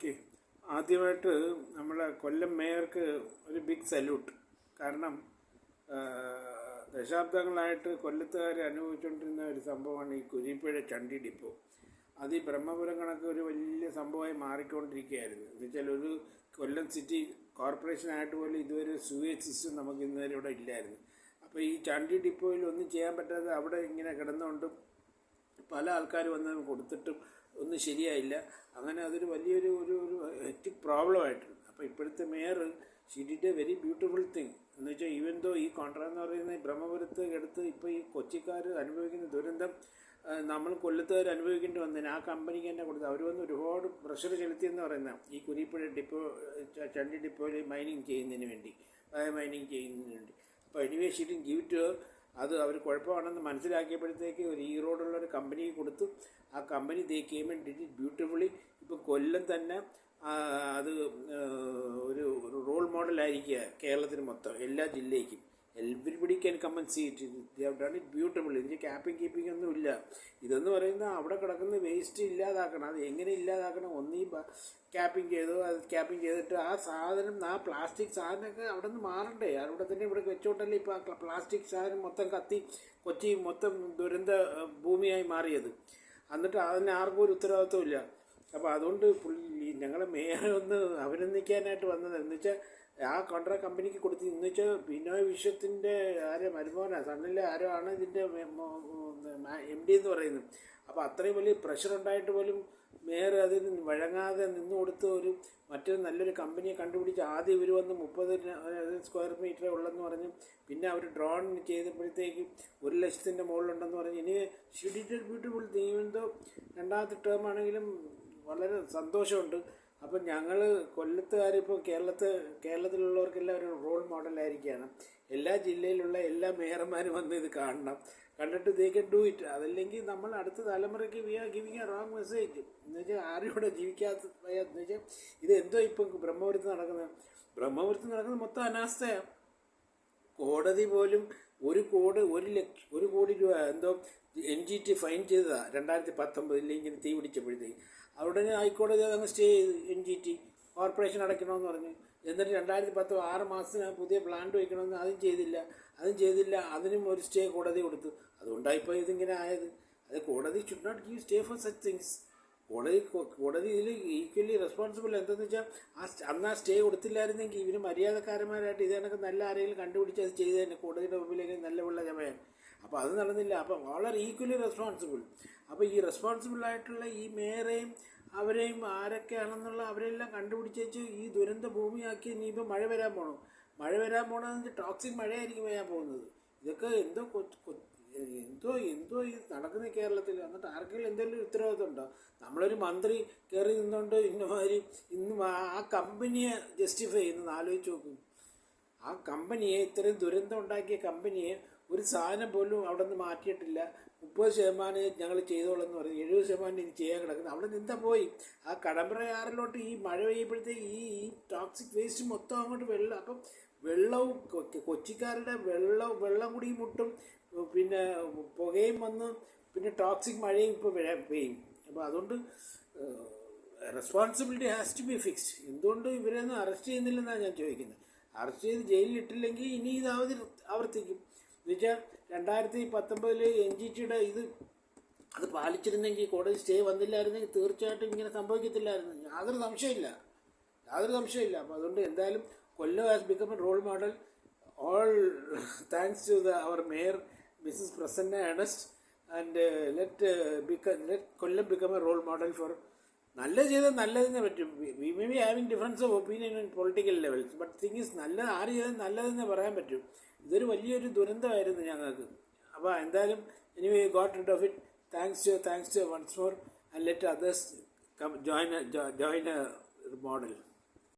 Okay. ആദ്യമായിട്ട് നമ്മുടെ കൊല്ലം മേയർക്ക് ഒരു ബിഗ് സല്യൂട്ട് കാരണം ദശാബ്ദങ്ങളായിട്ട് കൊല്ലത്തുകാർ അനുഭവിച്ചുകൊണ്ടിരുന്ന ഒരു സംഭവമാണ് ഈ കുരിപ്പുഴ ചണ്ടി ഡിപ്പോ. അത് ഈ ബ്രഹ്മപുരം കണക്ക് ഒരു വലിയ സംഭവമായി മാറിക്കൊണ്ടിരിക്കുകയായിരുന്നു. എന്ന് വെച്ചാൽ ഒരു കൊല്ലം സിറ്റി കോർപ്പറേഷനായിട്ട് പോലും ഇതുവരെ സൂവേജ് സിസ്റ്റം നമുക്ക് ഇന്നുവരെ ഇവിടെ ഇല്ലായിരുന്നു. അപ്പോൾ ഈ ചണ്ടി ഡിപ്പോയിൽ ഒന്നും ചെയ്യാൻ പറ്റാതെ അവിടെ ഇങ്ങനെ കിടന്നുകൊണ്ട് പല ആൾക്കാർ വന്ന് കൊടുത്തിട്ടും ഒന്നും ശരിയായില്ല. അങ്ങനെ അതൊരു വലിയൊരു ഒരു ഒരു ഹെറ്റിക് പ്രോബ്ലമായിട്ടുണ്ട് അപ്പോൾ ഇപ്പോഴത്തെ mayor she did a very beautiful thing എന്ന് വെച്ചാൽ ഈവൻ ദോ ഈ കോൺട്രാ എന്ന് പറയുന്ന ബ്രഹ്മപുരത്ത് എടുത്ത് ഇപ്പോൾ ഈ കൊച്ചിക്കാർ അനുഭവിക്കുന്ന ദുരന്തം നമ്മൾ കൊല്ലത്തുകാർ അനുഭവിക്കേണ്ടി വന്നതിന് ആ കമ്പനിക്ക് തന്നെ കൊടുത്ത് അവർ വന്ന് ഒരുപാട് പ്രഷർ ചെലുത്തിയെന്ന് പറയുന്ന ഈ കുരിപ്പുഴ ഡിപ്പോ ചണ്ടി ഡിപ്പോയിൽ മൈനിങ് ചെയ്യുന്നതിന് വേണ്ടി മൈനിങ് ചെയ്യുന്നതിന് വേണ്ടി. അപ്പോൾ എനിവേ ഷീറ്റിംഗ് ഗീവ് ടു അത് അവർ കുഴപ്പമാണെന്ന് മനസ്സിലാക്കിയപ്പോഴത്തേക്ക് ഒരു ഈ റോഡുള്ള ഒരു കമ്പനി കൊടുത്തു. ആ company they came and did it beautifully ഇപ്പോൾ കൊല്ലം തന്നെ അത് ഒരു റോൾ മോഡലായിരിക്കുക കേരളത്തിന് മൊത്തം എല്ലാ ജില്ലയ്ക്കും. Everybody can come and see it they have done it beautiful ഇതിന് ക്യാപ്പിംഗ് കീപ്പിംഗ് ഒന്നും ഇല്ല. ഇതെന്ന് പറയുന്നത് അവിടെ കിടക്കുന്ന വേസ്റ്റ് ഇല്ലാതാക്കണം. അത് എങ്ങനെ ഇല്ലാതാക്കണം? ഒന്നീ ക്യാപ്പിംഗ് ചെയ്തു അത് ക്യാപ്പിംഗ് ചെയ്തിട്ട് ആ സാധനം ആ പ്ലാസ്റ്റിക് സാധനമൊക്കെ അവിടെ നിന്ന് മാറണ്ടേ? അവിടെ തന്നെ ഇവിടെ വെച്ചോട്ടല്ലേ ഇപ്പോൾ പ്ലാസ്റ്റിക് സാധനം മൊത്തം കത്തി കൊച്ചി മൊത്തം ദുരന്ത ഭൂമിയായി മാറിയത്. എന്നിട്ട് അതിന് ആർക്കും ഒരു ഉത്തരവാദിത്വമില്ല അപ്പോൾ അതുകൊണ്ട് ഞങ്ങളെ മേയർ ഒന്ന് അഭിനന്ദിക്കാനായിട്ട് വന്നത്. എന്ന് വെച്ചാൽ ആ കോൺട്രാക്ട് കമ്പനിക്ക് കൊടുത്ത് എന്ന് വെച്ചാൽ ബിനോയ് വിശ്വത്തിന്റെ ആരെ മരുമോന സണ്ണിലെ ആരോ ആണ് ഇതിന്റെ എം ഡി എന്ന് പറയുന്നത്. അപ്പോൾ അത്രയും വലിയ പ്രഷർ ഉണ്ടായിട്ട് പോലും മേയർ അതിന് വഴങ്ങാതെ നിന്ന് കൊടുത്ത് ഒരു മറ്റൊരു നല്ലൊരു കമ്പനിയെ കണ്ടുപിടിച്ച് ആദ്യം ഇവർ വന്ന് മുപ്പത് സ്ക്വയർ മീറ്ററേ ഉള്ളെന്ന് പറഞ്ഞ് പിന്നെ അവർ ഡ്രോൺ ചെയ്തപ്പോഴത്തേക്ക് ഒരു ലക്ഷത്തിന്റെ മുകളിലുണ്ടെന്ന് പറഞ്ഞ്. ഇനി ഷിഡിറ്റഡ് ബ്യൂട്ടിഫുൾ തീവന്തോ രണ്ടാമത്തെ ടേം ആണെങ്കിലും വളരെ സന്തോഷമുണ്ട്. അപ്പം ഞങ്ങൾ കൊല്ലത്തുകാരിപ്പോൾ കേരളത്ത് കേരളത്തിലുള്ളവർക്കെല്ലാം ഒരു റോൾ മോഡൽ മോഡലായിരിക്കുകയാണ് എല്ലാ ജില്ലയിലുള്ള എല്ലാ മേയർമാരും വന്ന് ഇത് കാണണം. കണ്ടിട്ട് ദേ കൻ ഡു ഇറ്റ് അതല്ലെങ്കിൽ നമ്മൾ അടുത്ത തലമുറയ്ക്ക് we are giving a wrong message എന്ന് വെച്ചാൽ ആരും ഇവിടെ ജീവിക്കാത്ത എന്ന് വെച്ചാൽ ഇത് എന്തോ ഇപ്പം ബ്രഹ്മപുരത്ത് നടക്കുന്നത്? ബ്രഹ്മപുരത്ത് നടക്കുന്നത് മൊത്തം അനാസ്ഥയാണ് കോടതി പോലും ഒരു കോടി ഒരു ലക്ഷ ഒരു കോടി രൂപ എന്തോ ജി ടി ഫൈൻ ചെയ്തതാ. രണ്ടായിരത്തി പത്തൊമ്പതിൽ ഇങ്ങനെ തീ പിടിച്ചപ്പോഴത്തേക്ക്. അവിടെ ഹൈക്കോടതി അതങ്ങ് സ്റ്റേ ചെയ്ത് എൻ ജി ടി കോർപ്പറേഷൻ അടയ്ക്കണമെന്ന് പറഞ്ഞു. എന്നിട്ട് രണ്ടായിരത്തി പത്ത് ആറ് മാസത്തിന് പുതിയ പ്ലാന്റ് വയ്ക്കണമെന്ന് അതും ചെയ്തില്ല. അതും ചെയ്തില്ല. അതിനും ഒരു സ്റ്റേ കോടതി കൊടുത്തു. അതുകൊണ്ടായിപ്പോൾ ഇതിങ്ങനെ ആയത്. അത് കോടതി should not give stay for such things കോടതി കോടതി ഇതിൽ ഈക്വലി റെസ്പോൺസിബിൾ എന്തെന്ന് വെച്ചാൽ ആ അന്ന് ആ സ്റ്റേ കൊടുത്തില്ലായിരുന്നെങ്കിൽ ഇവന് മര്യാദക്കാരന്മാരായിട്ട് ഇത് കണക്ക് നല്ല ആരെങ്കിലും കണ്ടുപിടിച്ച് അത് ചെയ്തതന്നെ കോടതിയുടെ മുമ്പിലേക്ക് നല്ല വെള്ള ചമയാൻ അപ്പോൾ അത് നടന്നില്ല. അപ്പം വളരെ ഈക്വലി റെസ്പോൺസിബിൾ അപ്പോൾ ഈ റെസ്പോൺസിബിൾ ആയിട്ടുള്ള ഈ മേയറേയും അവരെയും ആരൊക്കെയാണെന്നുള്ള അവരെല്ലാം കണ്ടുപിടിച്ചേച്ച് ഈ ദുരന്ത ഭൂമിയാക്കി ഇനിയിപ്പോൾ മഴ വരാൻ പോകണം മഴ വരാൻ പോകണമെന്ന് ടോക്സിക് മഴയായിരിക്കും വരാൻ പോകുന്നത്. ഇതൊക്കെ എന്തോ എന്തോ എന്തോ ഈ നടക്കുന്ന കേരളത്തിൽ എന്നിട്ട് ആർക്കെങ്കിലും എന്തെങ്കിലും ഉത്തരവാദിത്വം ഉണ്ടോ? നമ്മളൊരു മന്ത്രി കയറി നിന്നുകൊണ്ട് ഇന്നമാതിരി ഇന്നും ആ കമ്പനിയെ ജസ്റ്റിഫൈ ചെയ്യുന്നത് ആലോചിച്ച് നോക്കും. ആ കമ്പനിയെ ഇത്രയും ദുരന്തം ഉണ്ടാക്കിയ കമ്പനിയെ ഒരു സാധനം പോലും അവിടെ നിന്ന് മാറ്റിയിട്ടില്ല. മുപ്പത് ശതമാനം ഞങ്ങൾ ചെയ്തോളെന്ന് പറഞ്ഞു. എഴുപത് ശതമാനം ഇനി ചെയ്യാൻ കിടക്കുന്നത് അവിടെ നിന്നാ പോയി? ആ കടമ്പറയാറിലോട്ട് ഈ മഴ പെയ്യുമ്പോഴത്തേക്ക് ഈ ഈ ടോക്സിക് വേസ്റ്റ് മൊത്തം അങ്ങോട്ട് വെള്ളം അപ്പം വെള്ളവും കൊച്ചിക്കാരുടെ വെള്ളം വെള്ളം കൂടി മുട്ടും. പിന്നെ പുകയും വന്ന് പിന്നെ ടോക്സിക് മഴയും ഇപ്പോൾ പെയ്യും. അപ്പോൾ അതുകൊണ്ട് responsibility has to be fix എന്തുകൊണ്ട് ഇവരെയൊന്നും അറസ്റ്റ് ചെയ്യുന്നില്ലെന്നാണ് ഞാൻ ചോദിക്കുന്നത്. അറസ്റ്റ് ചെയ്ത് ജയിലിൽ ഇട്ടില്ലെങ്കിൽ ഇനി ഇത് ആവർത്തിക്കും. എന്നുവെച്ചാൽ രണ്ടായിരത്തി പത്തൊമ്പതിൽ എൻ ജി ടിയുടെ ഇത് അത് പാലിച്ചിരുന്നെങ്കിൽ കോടതി സ്റ്റേ വന്നില്ലായിരുന്നെങ്കിൽ തീർച്ചയായിട്ടും ഇങ്ങനെ സംഭവിക്കത്തില്ലായിരുന്നു. യാതൊരു സംശയമില്ല. യാതൊരു സംശയമില്ല. അപ്പോൾ അതുകൊണ്ട് എന്തായാലും Kollam has become a role model all thanks to the our mayor Mrs Prasanna Ernest and let become let Kollam become a role model for നല്ല ചെയ്താൽ നല്ലതെന്നെ പറ്റും. We may be having difference of opinion in political levels but thing is നല്ല ആര് ചെയ്താൽ നല്ലതെന്ന് പറയാൻ പറ്റും. ഇതൊരു വലിയൊരു ദുരന്തമായിരുന്നു ഞങ്ങൾക്ക്. അപ്പോൾ എന്തായാലും ഇനി we got rid of it thanks to thanks to once more and let others come join join model